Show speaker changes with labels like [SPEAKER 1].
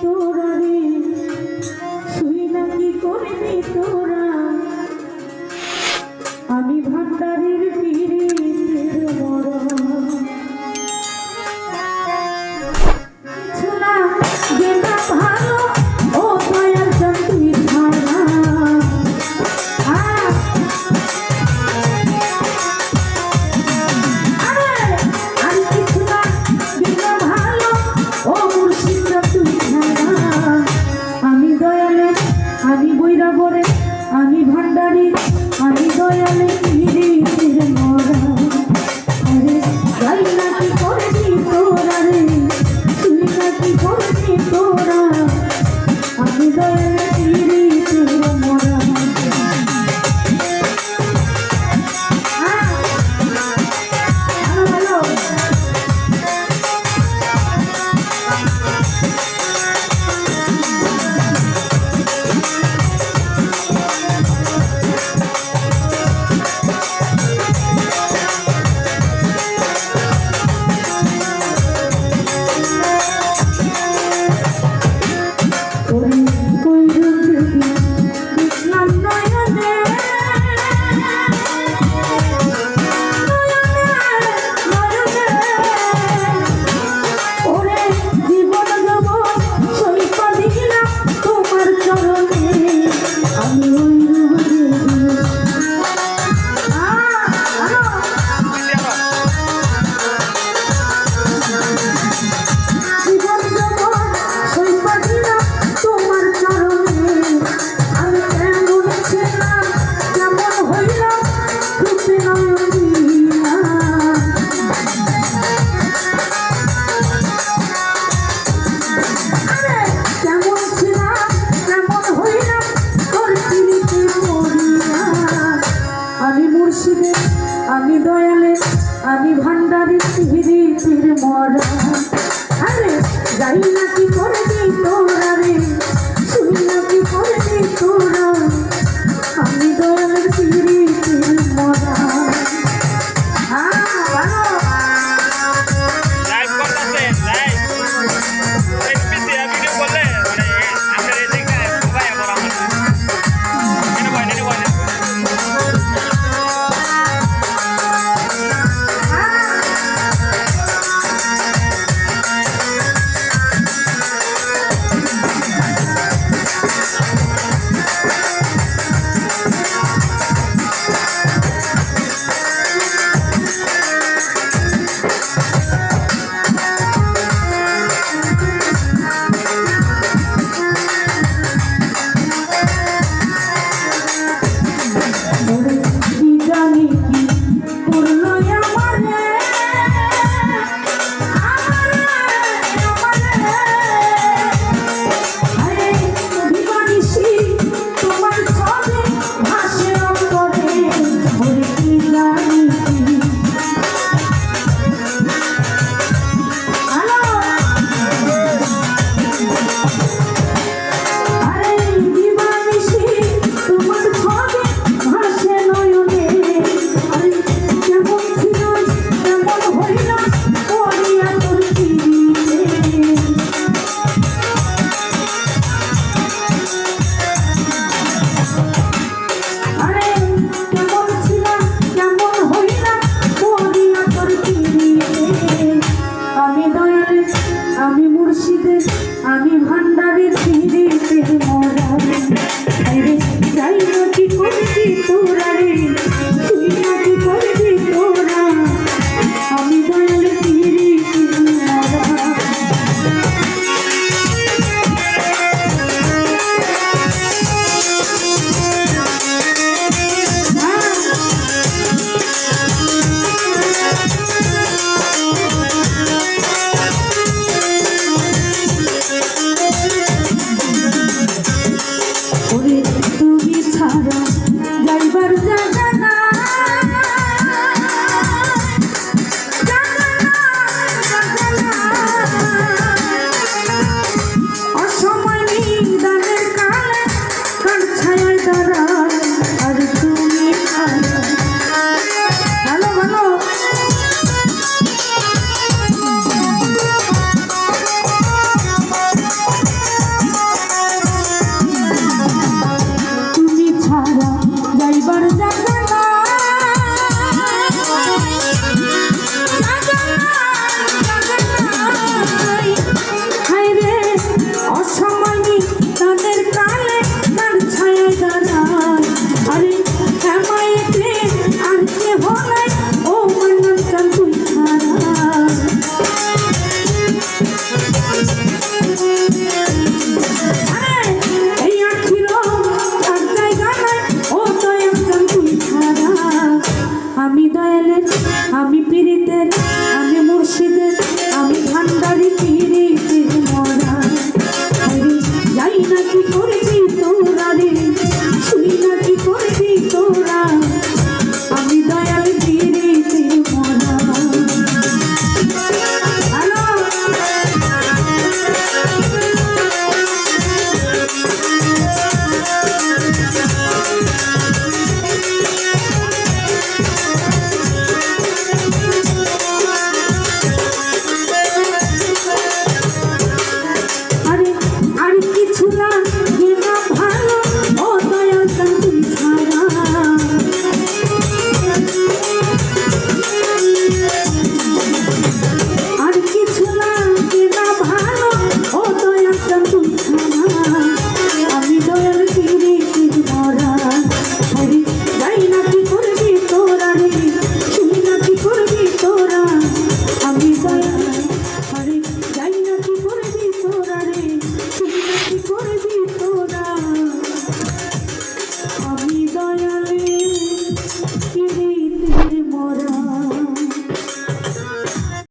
[SPEAKER 1] তোরা রে না কি তোরা Thank you. দয়ালে আমি ভান্ডারি তিহিরি তির মরা আরে যাই নাকি করে দিই তোর দয়ালের আমি পীরিতের আমি মুর্শিদের।